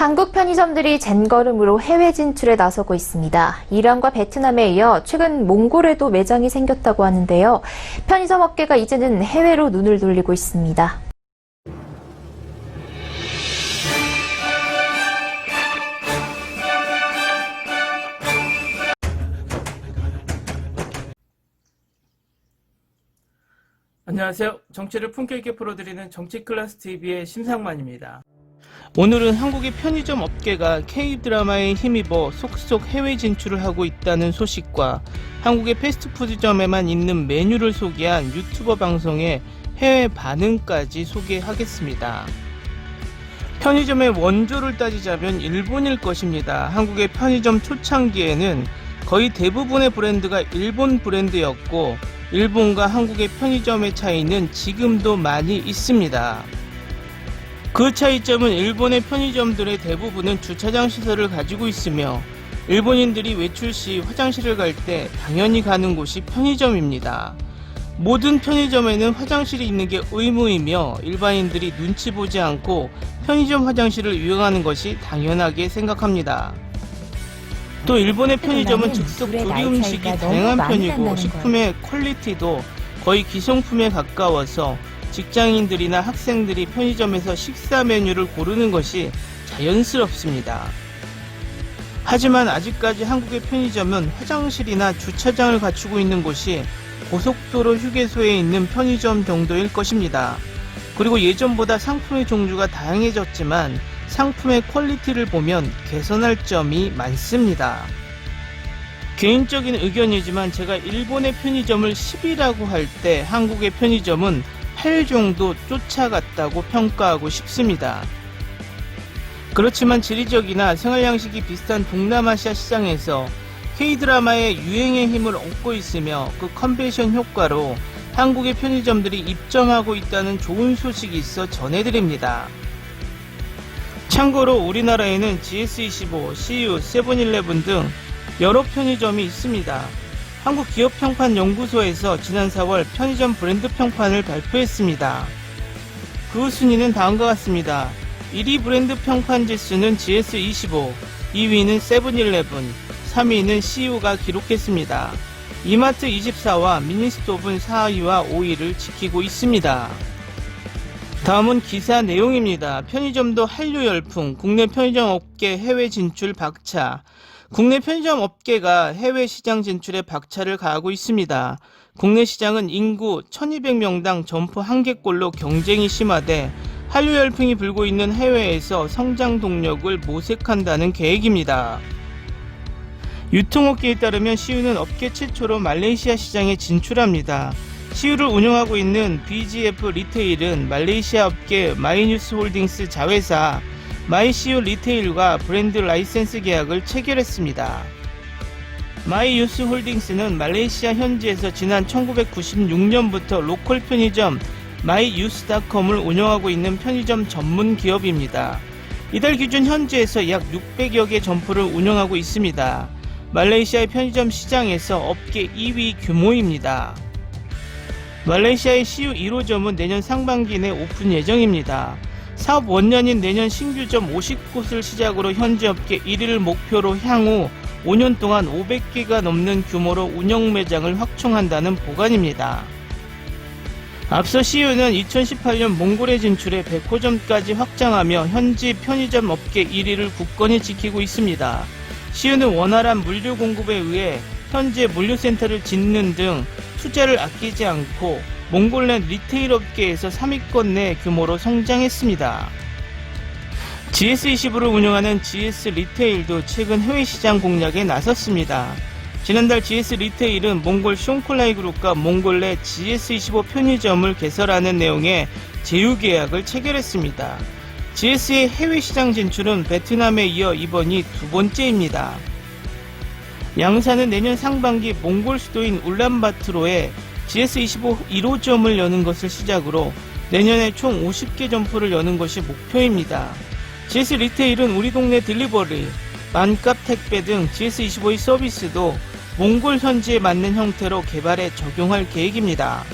한국 편의점들이 젠걸음으로 해외 진출에 나서고 있습니다. 이란과 베트남에 이어 최근 몽골에도 매장이 생겼다고 하는데요. 편의점 업계가 이제는 해외로 눈을 돌리고 있습니다. 안녕하세요. 정치를 품격 있게 풀어드리는 정치 클래스 TV의 심상만입니다. 오늘은 한국의 편의점 업계가 K-드라마에 힘입어 속속 해외 진출을 하고 있다는 소식과 한국의 패스트푸드점에만 있는 메뉴를 소개한 유튜버 방송의 해외 반응까지 소개하겠습니다. 편의점의 원조를 따지자면 일본일 것입니다. 한국의 편의점 초창기에는 거의 대부분의 브랜드가 일본 브랜드였고 일본과 한국의 편의점의 차이는 지금도 많이 있습니다. 그 차이점은 일본의 편의점들의 대부분은 주차장 시설을 가지고 있으며 일본인들이 외출 시 화장실을 갈 때 당연히 가는 곳이 편의점입니다. 모든 편의점에는 화장실이 있는 게 의무이며 일반인들이 눈치 보지 않고 편의점 화장실을 이용하는 것이 당연하게 생각합니다. 또 일본의 편의점은 즉석 조리 음식이 다양한 편이고 식품의 퀄리티도 거의 기성품에 가까워서 직장인들이나 학생들이 편의점에서 식사 메뉴를 고르는 것이 자연스럽습니다. 하지만 아직까지 한국의 편의점은 화장실이나 주차장을 갖추고 있는 곳이 고속도로 휴게소에 있는 편의점 정도일 것입니다. 그리고 예전보다 상품의 종류가 다양해졌지만 상품의 퀄리티를 보면 개선할 점이 많습니다. 개인적인 의견이지만 제가 일본의 편의점을 10이라고 할 때 한국의 편의점은 8 정도 쫓아갔다고 평가하고 싶습니다. 그렇지만 지리적이나 생활 양식이 비슷한 동남아시아 시장에서 K-드라마의 유행의 힘을 얻고 있으며 그 컨벤션 효과로 한국의 편의점들이 입점하고 있다는 좋은 소식이 있어 전해드립니다. 참고로 우리나라에는 GS25, CU, 세븐일레븐 등 여러 편의점이 있습니다. 한국기업평판연구소에서 지난 4월 편의점 브랜드 평판을 발표했습니다. 그 순위는 다음과 같습니다. 1위 브랜드 평판 지수는 GS25, 2위는 세븐일레븐, 3위는 CU가 기록했습니다. 이마트 24와 미니스톱은 4위와 5위를 지키고 있습니다. 다음은 기사 내용입니다. 편의점도 한류 열풍, 국내 편의점 업계 해외 진출 박차. 국내 편의점 업계가 해외 시장 진출에 박차를 가하고 있습니다. 국내 시장은 인구 1200명당 점포 한 개꼴로 경쟁이 심화돼 한류 열풍이 불고 있는 해외에서 성장 동력을 모색한다는 계획입니다. 유통업계에 따르면 시우는 업계 최초로 말레이시아 시장에 진출합니다. 시우를 운영하고 있는 BGF 리테일은 말레이시아 업계 마이뉴스 홀딩스 자회사 마이시우 리테일과 브랜드 라이센스 계약을 체결했습니다. 마이유스 홀딩스는 말레이시아 현지에서 지난 1996년부터 로컬 편의점 마이유스닷컴을 운영하고 있는 편의점 전문 기업입니다. 이달 기준 현지에서 약 600여 개 점포를 운영하고 있습니다. 말레이시아의 편의점 시장에서 업계 2위 규모입니다. 말레이시아의 CU 1호점은 내년 상반기 내 오픈 예정입니다. 사업 원년인 내년 신규점 50곳을 시작으로 현지 업계 1위를 목표로 향후 5년 동안 500개가 넘는 규모로 운영 매장을 확충한다는 보관입니다. 앞서 CU는 2018년 몽골에 진출해 100호점까지 확장하며 현지 편의점 업계 1위를 굳건히 지키고 있습니다. CU는 원활한 물류 공급에 의해 현재 물류센터를 짓는 등 투자를 아끼지 않고 몽골 내 리테일 업계에서 3위권 내 규모로 성장했습니다. GS20을 운영하는 GS 리테일도 최근 해외 시장 공략에 나섰습니다. 지난달 GS 리테일은 몽골 숑클라이 그룹과 몽골 내 GS25 편의점을 개설하는 내용의 제휴 계약을 체결했습니다. GS의 해외 시장 진출은 베트남에 이어 이번이 두 번째입니다. 양사는 내년 상반기 몽골 수도인 울란바토르에 GS25 1호점을 여는 것을 시작으로 내년에 총 50개 점포를 여는 것이 목표입니다. GS 리테일은 우리 동네 딜리버리, 만값 택배 등 GS25의 서비스도 몽골 현지에 맞는 형태로 개발해 적용할 계획입니다.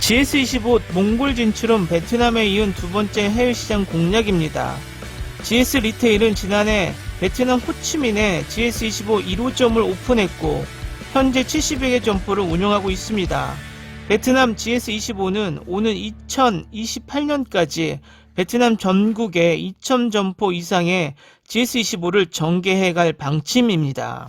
GS25 몽골 진출은 베트남에 이은 두 번째 해외 시장 공략입니다. GS 리테일은 지난해 베트남 호치민에 GS25 1호점을 오픈했고 현재 70여 개 점포를 운영하고 있습니다. 베트남 GS25는 오는 2028년까지 베트남 전국에 2천 점포 이상의 GS25를 전개해 갈 방침입니다.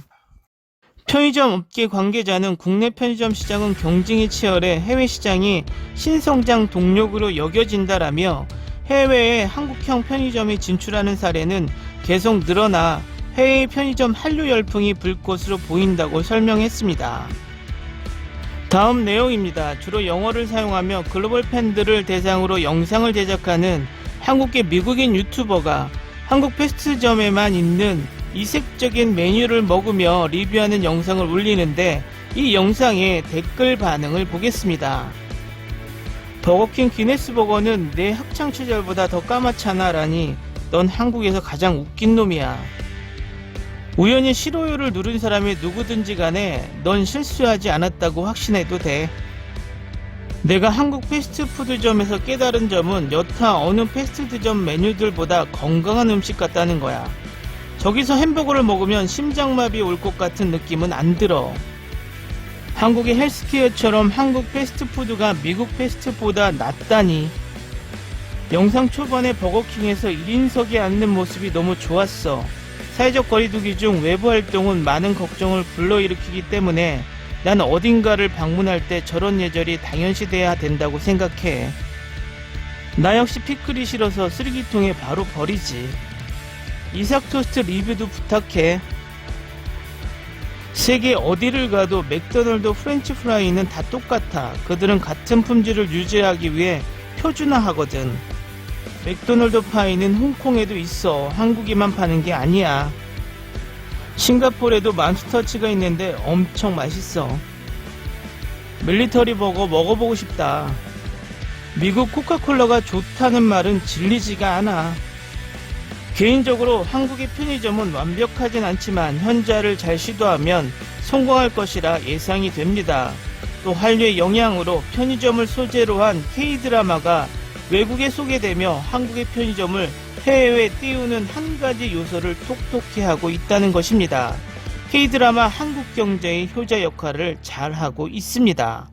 편의점 업계 관계자는 국내 편의점 시장은 경쟁이 치열해 해외 시장이 신성장 동력으로 여겨진다라며 해외에 한국형 편의점이 진출하는 사례는 계속 늘어나 해외 편의점 한류 열풍이 불 것으로 보인다고 설명했습니다. 다음 내용입니다. 주로 영어를 사용하며 글로벌 팬들을 대상으로 영상을 제작하는 한국계 미국인 유튜버가 한국 패스트점에만 있는 이색적인 메뉴를 먹으며 리뷰하는 영상을 올리는데 이 영상의 댓글 반응을 보겠습니다. 버거킹 기네스 버거는 내 학창 시절보다 더 까맣잖아 라니 넌 한국에서 가장 웃긴 놈이야. 우연히 싫어요를 누른 사람이 누구든지 간에 넌 실수하지 않았다고 확신해도 돼. 내가 한국 패스트푸드점에서 깨달은 점은 여타 어느 패스트푸드점 메뉴들보다 건강한 음식 같다는 거야. 저기서 햄버거를 먹으면 심장마비 올 것 같은 느낌은 안 들어. 한국의 헬스케어처럼 한국 패스트푸드가 미국 패스트보다 낫다니. 영상 초반에 버거킹에서 1인석에 앉는 모습이 너무 좋았어. 사회적 거리두기 중 외부 활동은 많은 걱정을 불러일으키기 때문에 난 어딘가를 방문할 때 저런 예절이 당연시 돼야 된다고 생각해. 나 역시 피클이 싫어서 쓰레기통에 바로 버리지. 이삭 토스트 리뷰도 부탁해. 세계 어디를 가도 맥도날드 프렌치 프라이는 다 똑같아. 그들은 같은 품질을 유지하기 위해 표준화하거든. 맥도날드 파이는 홍콩에도 있어. 한국에만 파는 게 아니야. 싱가포르에도 맘스터치가 있는데 엄청 맛있어. 밀리터리 버거 먹어보고 싶다. 미국 코카콜라가 좋다는 말은 질리지가 않아. 개인적으로 한국의 편의점은 완벽하진 않지만 현자를 잘 시도하면 성공할 것이라 예상이 됩니다. 또 한류의 영향으로 편의점을 소재로 한 K-드라마가 외국에 소개되며 한국의 편의점을 해외에 띄우는 한 가지 요소를 톡톡히 하고 있다는 것입니다. K-드라마 한국 경제의 효자 역할을 잘 하고 있습니다.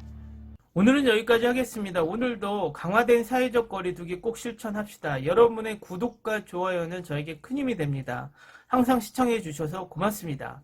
오늘은 여기까지 하겠습니다. 오늘도 강화된 사회적 거리두기 꼭 실천합시다. 여러분의 구독과 좋아요는 저에게 큰 힘이 됩니다. 항상 시청해 주셔서 고맙습니다.